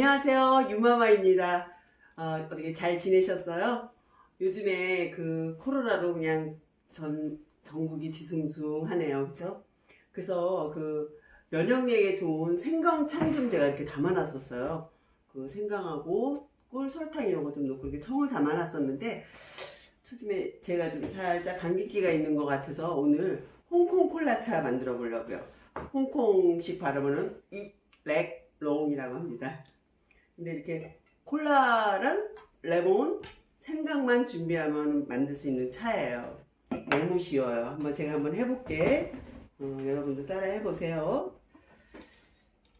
안녕하세요. 유마마입니다. 어, 어떻게 잘 지내셨어요? 요즘에 그 코로나로 그냥 전 전국이 뒤숭숭하네요. 그죠? 그래서 그 면역력에 좋은 생강청 좀 제가 이렇게 담아놨었어요. 그 생강하고 꿀, 설탕 이런 거 좀 넣고 이렇게 청을 담아놨었는데 요즘에 제가 좀 살짝 감기기가 있는 것 같아서 오늘 홍콩 콜라차 만들어 보려고요. 홍콩식 발음으로는 이렉롱이라고 합니다. 근데 이렇게 콜라랑 레몬, 생강만 준비하면 만들 수 있는 차예요. 너무 쉬워요. 한번 제가 한번 해볼게. 어, 여러분도 따라 해보세요.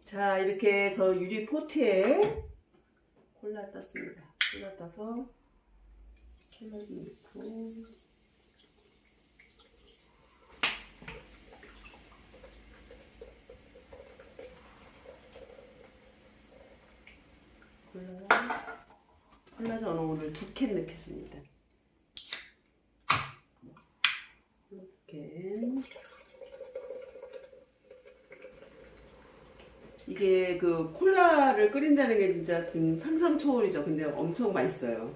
자, 이렇게 저 유리 포트에 콜라 땄습니다. 콜라 따서 콜라 좀 넣고 콜라 콜라 저는 오늘 두 캔 넣겠습니다. 두 캔. 이게 그 콜라를 끓인다는 게 진짜 좀 상상 초월이죠. 근데 엄청 맛있어요.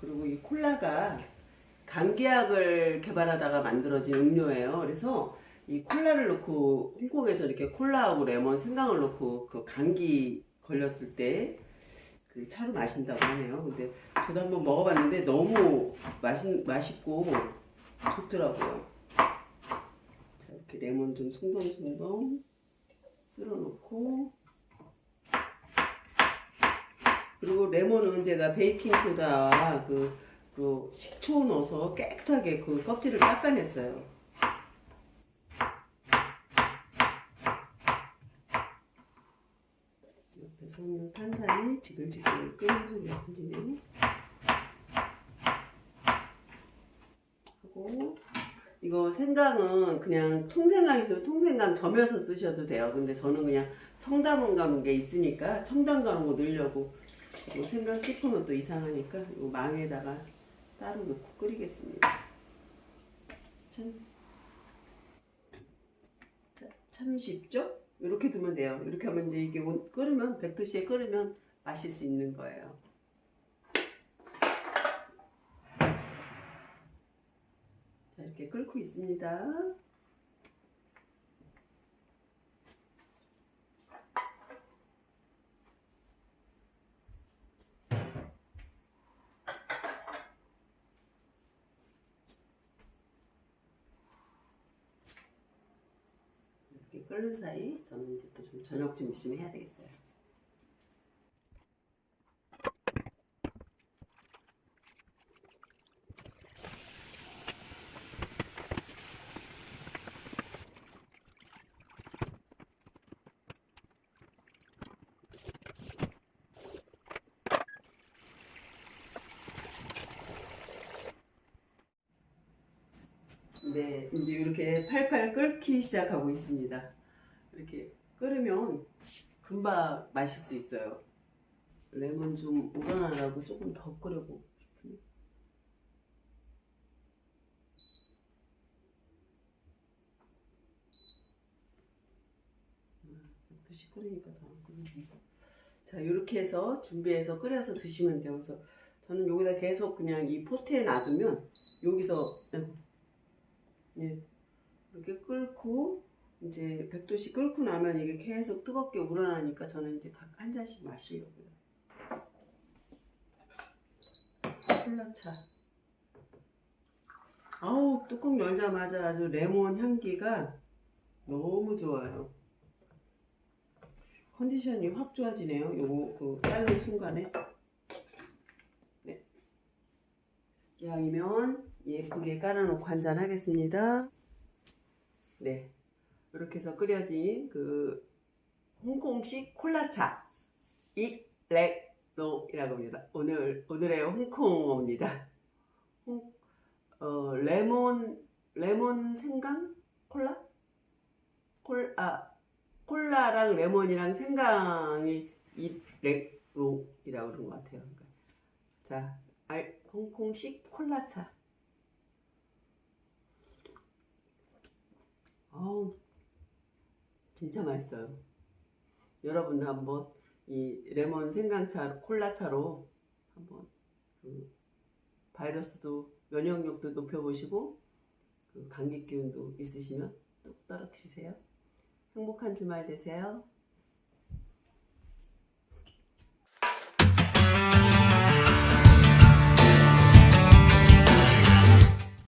그리고 이 콜라가 감기약을 개발하다가 만들어진 음료예요. 그래서 이 콜라를 넣고 홍콩에서 이렇게 콜라하고 레몬, 생강을 넣고 그 감기 걸렸을 때 그 차로 마신다고 하네요. 근데 저도 한번 먹어봤는데 너무 맛있, 맛있고 좋더라고요. 자, 이렇게 레몬 좀 숭덩숭덩 쓸어놓고 그리고 레몬은 제가 베이킹 소다와 그, 그 식초 넣어서 깨끗하게 그 껍질을 닦아냈어요. 옆에서는 탄산이 지글지글 끓는 소리가 들리네요. 하고 이거 생강은 그냥 통생강 있으면 통생강 점여서 쓰셔도 돼요. 근데 저는 그냥 청담원 가는 게 있으니까 청담 가는 거 넣으려고 뭐 생강 씹으면 또 이상하니까 이 망에다가 따로 넣고 끓이겠습니다. 참, 자, 참 쉽죠? 이렇게 두면 돼요. 이렇게 하면 이제 이게 온- 끓으면 100도씨에 끓으면 마실 수 있는 거예요. 자, 이렇게 끓고 있습니다. 끓는 사이 저는 이제 또 좀 저녁 준비 좀 해야 되겠어요. 네, 이제 이렇게 팔팔 끓기 시작하고 있습니다. 이렇게 끓으면 금방 마실 수 있어요. 레몬 좀 우러나라고 조금 더 끓여보고 싶은데. 또 시끄러니까 더 안 끓이네. 자, 이렇게 해서 준비해서 끓여서 드시면 돼요. 그래서 저는 여기다 계속 그냥 이 포트에 놔두면 여기서 아이고, 예, 이렇게 끓고 이제 100도씨 끓고 나면 이게 계속 뜨겁게 우러나니까 저는 이제 각 한 잔씩 마시려고요. 콜라차. 아우 뚜껑 열자마자 아주 레몬 향기가 너무 좋아요. 컨디션이 확 좋아지네요. 요거 그 자르는 순간에. 네. 이왕이면 예쁘게 깔아놓고 한잔 하겠습니다. 네. 이렇게 해서 끓여진 그 홍콩식 콜라차 이렉롱이라고 합니다. 오늘 오늘의 홍콩어입니다. 홍, 어, 레몬 레몬 생강 콜라 콜 아 콜라랑 레몬이랑 생강이 이렉롱이라고 그런 것 같아요. 그러니까. 자, 알, 홍콩식 콜라차. 아우 진짜 맛있어요. 여러분도 한번 이 레몬 생강차, 콜라차로 한번 그 바이러스도 면역력도 높여보시고 그 감기 기운도 있으시면 뚝 떨어뜨리세요. 행복한 주말 되세요.